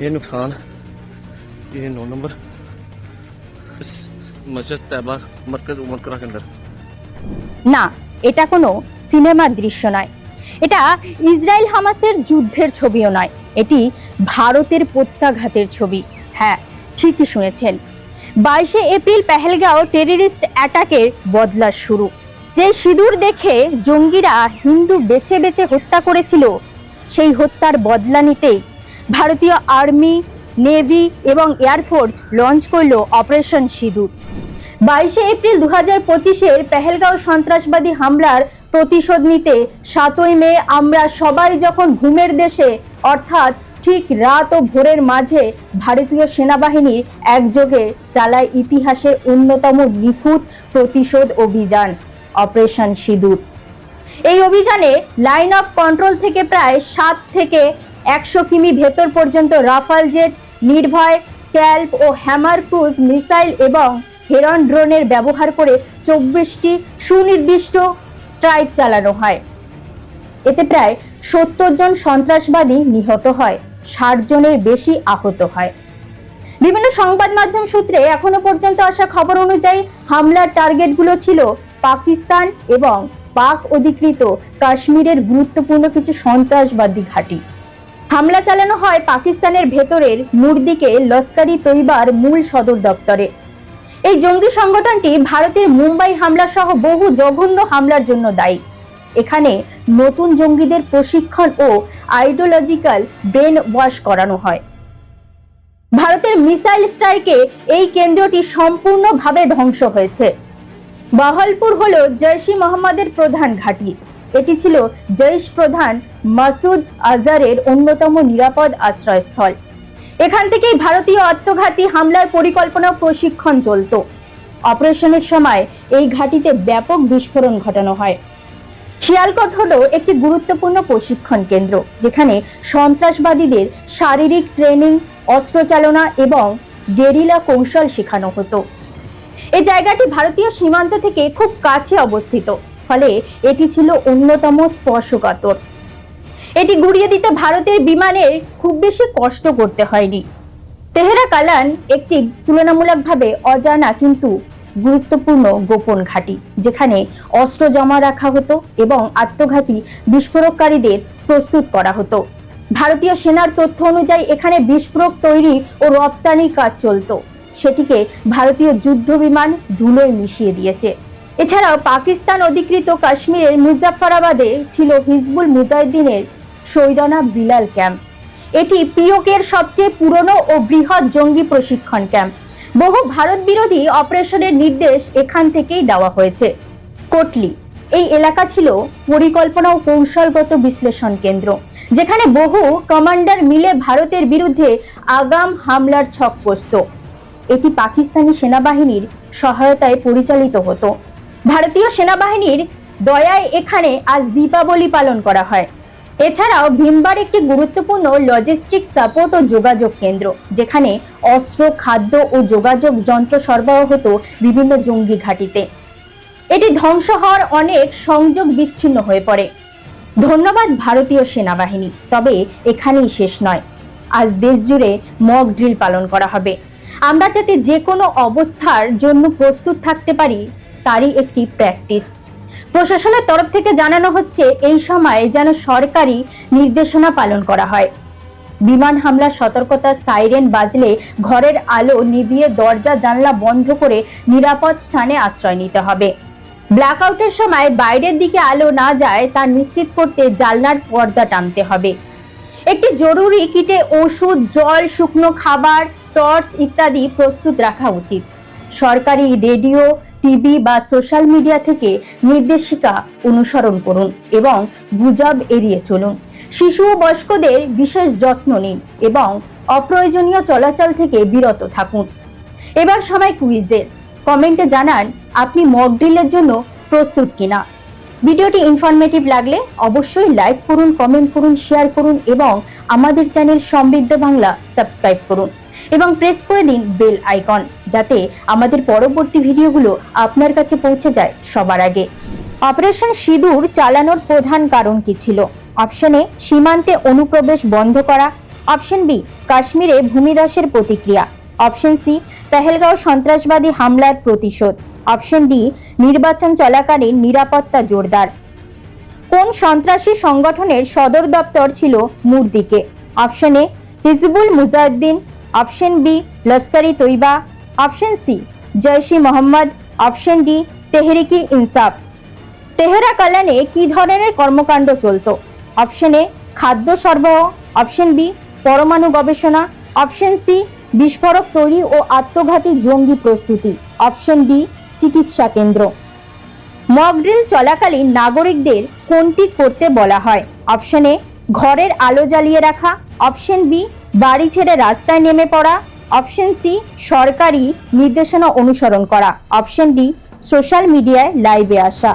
ये नुकसान ये नौ नंबर इस मस्जिद तैयबा मरकज उमरकरा के अंदर না এটা কোনো সিনেমার দৃশ্য নয় এটা ইসরায়েল হামাসের যুদ্ধের ছবিও নয় এটি ভারতের প্রত্যাঘাতের ছবি হ্যাঁ ঠিকই শুনেছেন বাইশে এপ্রিল পেহেলগাঁও টেররিস্ট অ্যাটাকের বদলা শুরু যে সিঁদুর দেখে জঙ্গিরা হিন্দু বেছে বেছে হত্যা করেছিল সেই হত্যার বদলা নিতে ভারতীয় আর্মি, নেভি এবং এয়ারফোর্স লঞ্চ করল অপারেশন সিঁদুর। বাইশে এপ্রিল দু হাজার পঁচিশের পেহেলগাঁও সন্ত্রাসবাদী হামলার প্রতিশোধ নিতে সাতই মে আমরা সবাই যখন ঘুমের দেশে, অর্থাৎ ঠিক রাত ও ভোরের মাঝে ভারতীয় সেনাবাহিনীর একযোগে চালায় ইতিহাসের অন্যতম নিখুঁত প্রতিশোধ অভিযান, অপারেশন সিঁদুর। এই অভিযানে লাইন অফ কন্ট্রোল থেকে প্রায় সাত থেকে একশো কিমি ভেতর পর্যন্ত রাফাল জেট, নির্ভয়, স্ক্যাল্প ও হ্যামার ক্রুজ, মিসাইল এবং হেরন ড্রোনের ব্যবহার করে চব্বিশটি সুনির্দিষ্ট স্ট্রাইক চালানো হয়। এতে প্রায় সত্তর জন সন্ত্রাসবাদী নিহত হয়, ষাট জনের বেশি আহত হয়। বিভিন্ন সংবাদ মাধ্যম সূত্রে এখনও পর্যন্ত আসা খবর অনুযায়ী হামলার টার্গেটগুলো ছিল পাকিস্তান এবং পাক অধিকৃত কাশ্মীরের গুরুত্বপূর্ণ কিছু সন্ত্রাসবাদী ঘাঁটি। হামলা চালানো হয় পাকিস্তানের ভেতরের মুরদিকে লস্করি তৈবার মূল সদর দপ্তরে। এই জঙ্গি সংগঠনটি ভারতের মুম্বাই হামলা সহ বহু জঘন্য হামলার জন্য দায়ী। এখানে নতুন জঙ্গিদের প্রশিক্ষণ ও আইডিওলজিক্যাল ব্রেন ওয়াশ করানো হয়। ভারতের মিসাইল স্ট্রাইকে এই কেন্দ্রটি সম্পূর্ণভাবে ধ্বংস হয়েছে। বাহলপুর হল জৈশি মোহাম্মদের প্রধান ঘাঁটি। এটি ছিল জৈশ প্রধান মাসুদ আজারের অন্যতম নিরাপদ আশ্রয়স্থল। এখান থেকেই ভারতীয় আত্মঘাতী হামলার পরিকল্পনা প্রশিক্ষণ চলত। অপারেশনের সময় এই ঘাঁটিতে ব্যাপক বিস্ফোরণ ঘটানো হয়। শিয়ালকট হল একটি গুরুত্বপূর্ণ প্রশিক্ষণ কেন্দ্র, যেখানে সন্ত্রাসবাদীদের শারীরিক ট্রেনিং অস্ত্রচালনা এবং গেরিলা কৌশল শেখানো হতো। এই জায়গাটি ভারতীয় সীমান্ত থেকে খুব কাছে অবস্থিত। ফলে এটি ছিল অন্যতম স্পর্শকাতর। এটি গুড়িয়ে দিতে ভারতের বিমানের খুব বেশি কষ্ট করতে হয়নি। তেহরা কালান একটি তুলনামূলকভাবে অজানা কিন্তু গুরুত্বপূর্ণ গোপন ঘাঁটি, যেখানে অস্ত্র জমা রাখা হতো এবং আত্মঘাতী বিস্ফোরককারীদের প্রস্তুত করা হতো। ভারতীয় সেনার তথ্য অনুযায়ী এখানে বিস্ফোরক তৈরি ও রপ্তানির কাজ চলতো। সেটিকে ভারতীয় যুদ্ধ বিমান ধুলোয় মিশিয়ে দিয়েছে। এছাড়াও পাকিস্তান অধিকৃত কাশ্মীরের মুজাফফরাবাদে ছিল হিজবুল মুজাহিদ্দিনের সৈদনা বিলাল ক্যাম্প। এটি পিওকের সবচেয়ে পুরনো ও বৃহৎ জঙ্গি প্রশিক্ষণ ক্যাম্প। বহু ভারত বিরোধী অপারেশনের নির্দেশ এখান থেকেই দেওয়া হয়েছে। কোটলি, এই এলাকা ছিল পরিকল্পনা ও কৌশলগত বিশ্লেষণ কেন্দ্র, যেখানে বহু কমান্ডার মিলে ভারতের বিরুদ্ধে আগাম হামলার ছক কষত এটি পাকিস্তানি সেনাবাহিনীর সহায়তায় পরিচালিত হতো। ভারতীয় সেনাবাহিনীর দয়ায় এখানে আজ দীপাবলি পালন করা হয়। এছাড়াও ভীমবার একটি গুরুত্বপূর্ণ লজিস্টিক সাপোর্ট ও যোগাযোগ কেন্দ্র, যেখানে অস্ত্র, খাদ্য ও যোগাযোগ যন্ত্র সরবরাহ হতো বিভিন্ন জঙ্গি ঘাঁটিতে। এটি ধ্বংস হওয়ার অনেক সংযোগ বিচ্ছিন্ন হয়ে পড়ে। ধন্যবাদ ভারতীয় সেনাবাহিনী, তবে এখানেই শেষ নয়। আজ দেশ জুড়ে মক ড্রিল পালন করা হবে। আমরা যাতে যে কোনো অবস্থার জন্য প্রস্তুত থাকতে পারি তারই একটি প্র্যাকটিস প্রশাসনের তরফ থেকে জানানো হচ্ছে, এই সময় যেন সরকারি নির্দেশনা পালন করা হয়। বিমান হামলার সতর্কতা সাইরেন বাজলে ঘরের আলো নিভিয়ে দরজা, জানলা বন্ধ করে নিরাপদ স্থানে আশ্রয় নিতে হবে। ব্ল্যাকআউটের সময় বাইরের দিকে আলো না যায়, তা নিশ্চিত করতে জানলার পর্দা টানতে হবে। একটি জরুরি কিটে ওষুধ, জল, শুকনো খাবার, টর্চ ইত্যাদি প্রস্তুত রাখা উচিত। সরকারি রেডিও টিভি বা সোশ্যাল মিডিয়া থেকে নির্দেশিকা অনুসরণ করুন এবং গুজব এড়িয়ে চলুন। শিশু ও বয়স্কদের বিশেষ যত্ন নিন এবং অপ্রয়োজনীয় চলাচল থেকে বিরত থাকুন। এবার সময় কুইজের কমেন্টে জানান, আপনি মক ড্রিলের জন্য প্রস্তুত কিনা? ভিডিওটি ইনফরমেটিভ লাগলে অবশ্যই লাইক করুন কমেন্ট করুন শেয়ার করুন এবং আমাদের চ্যানেল সমৃদ্ধ বাংলা সাবস্ক্রাইব করুন। এবং প্রেস করে দিন বেল আইকন যাতে আমাদের পরবর্তী ভিডিওগুলো আপনার কাছে পৌঁছে যায় সবার আগে। অপারেশন সিঁদুর চালানোর প্রধান কারণ কি ছিল? অপশনে সীমান্তে অনুপ্রবেশ বন্ধ করা। অপশন বি কাশ্মীরে ভূমিধসের প্রতিক্রিয়া। অপশন সি পেহেলগাঁও সন্ত্রাসবাদী হামলার প্রতিশোধ। অপশন ডি নির্বাচন চলাকালীন নিরাপত্তা জোরদার। কোন সন্ত্রাসী সংগঠনের সদর দপ্তর ছিল Muridke? Option A Hizbul Mujahideen option B Lashkar e Taiba. Option C Jaish e Mohammed. Option D Tehreek e Insaf. তেহরা কালানে কি ধরনের কর্মকাণ্ড চলতো? অপশন এ, খাদ্য সরবরাহ। অপশন বি, পরমাণু গবেষণা। অপশন সি, বিস্ফোরক তৈরি ও আত্মঘাতী জঙ্গি প্রস্তুতি। অপশন ডি, চিকিৎসা কেন্দ্র। মকড্রিল চলাকালীন নাগরিকদের কোনটি করতে বলা হয়? অপশন এ, ঘরের আলো জ্বালিয়ে রাখা। অপশন বি বাড়ি ছেড়ে রাস্তায় নেমে পড়া। অপশন সি, সরকারি নির্দেশনা অনুসরণ করা। অপশন ডি, সোশ্যাল মিডিয়ায় লাইভে আসা।